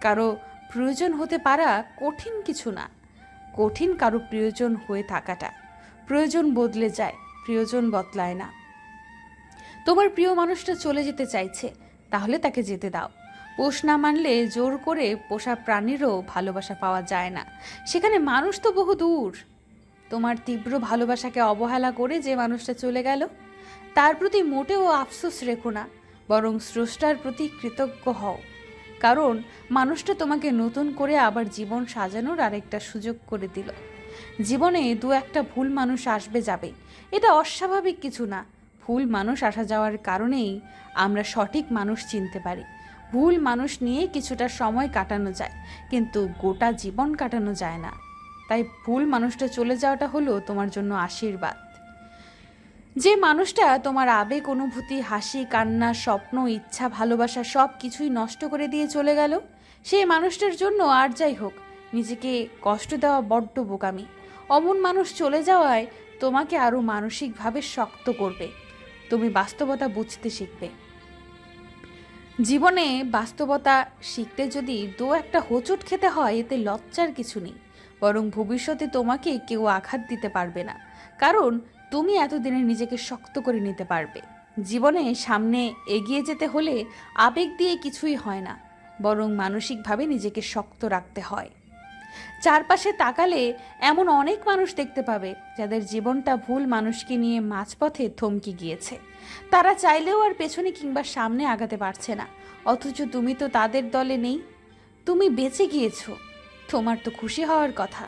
কারও প্রয়োজন হতে পারা কঠিন কিছু না। কঠিন কারও প্রয়োজন হয়ে থাকাটা। প্রয়োজন বদলে যায়, প্রয়োজন বদলায় না। তোমার প্রিয় মানুষটা চলে যেতে চাইছে, তাহলে তাকে যেতে দাও। পোষ না মানলে জোর করে পোষা প্রাণীরও ভালোবাসা পাওয়া যায় না। সেখানে মানুষ তো বহু দূর। তোমার তীব্র ভালোবাসাকে অবহেলা করে যে মানুষটা চলে গেল, তার প্রতি মোটেও আফসোস রেখো না, বরং স্রষ্টার প্রতি কৃতজ্ঞ হও। কারণ মানুষটা তোমাকে নতুন করে আবার জীবন সাজানোর আরেকটা সুযোগ করে দিল। জীবনে দু একটা ভুল মানুষ আসবে যাবে, এটা অস্বাভাবিক কিছু না। ভুল মানুষ আসা যাওয়ার কারণেই আমরা সঠিক মানুষ চিনতে পারি। ভুল মানুষ নিয়ে কিছুটা সময় কাটানো যায়, কিন্তু গোটা জীবন কাটানো যায় না। তাই ভুল মানুষটা চলে যাওয়াটা হলো তোমার জন্য আশীর্বাদ। যে মানুষটা তোমার আবেগ, অনুভূতি, হাসি, কান্না, স্বপ্ন, ইচ্ছা, ভালোবাসা সব কিছুই নষ্ট করে দিয়ে চলে গেল, সেই মানুষটার জন্য আর যাই হোক, নিজেকে কষ্ট দেওয়া বড্ড বোকামি। অমন মানুষ চলে যাওয়ায় তোমাকে আরও মানসিকভাবে শক্ত করবে। তুমি বাস্তবতা বুঝতে শিখবে। জীবনে বাস্তবতা শিখতে যদি দু একটা হোঁচট খেতে হয়, এতে লজ্জার কিছু নেই। বরং ভবিষ্যতে তোমাকে কেউ আঘাত দিতে পারবে না। কারণ তুমি এতদিনে নিজেকে শক্ত করে নিতে পারবে। জীবনে সামনে এগিয়ে যেতে হলে আবেগ দিয়ে কিছুই হয় না, বরং মানসিকভাবে নিজেকে শক্ত রাখতে হয়। চারপাশে তাকালে এমন অনেক মানুষ দেখতে পাবে, যাদের জীবনটা ভুল মানুষকে নিয়ে মাঝপথে থমকে গিয়েছে। তারা চাইলেও আর পেছনে কিংবা সামনে আগাতে পারছে না, অথচ তুমি তো তাদের দলে নেই। তুমি বেঁচে গিয়েছো। তোমার তো খুশি হওয়ার কথা।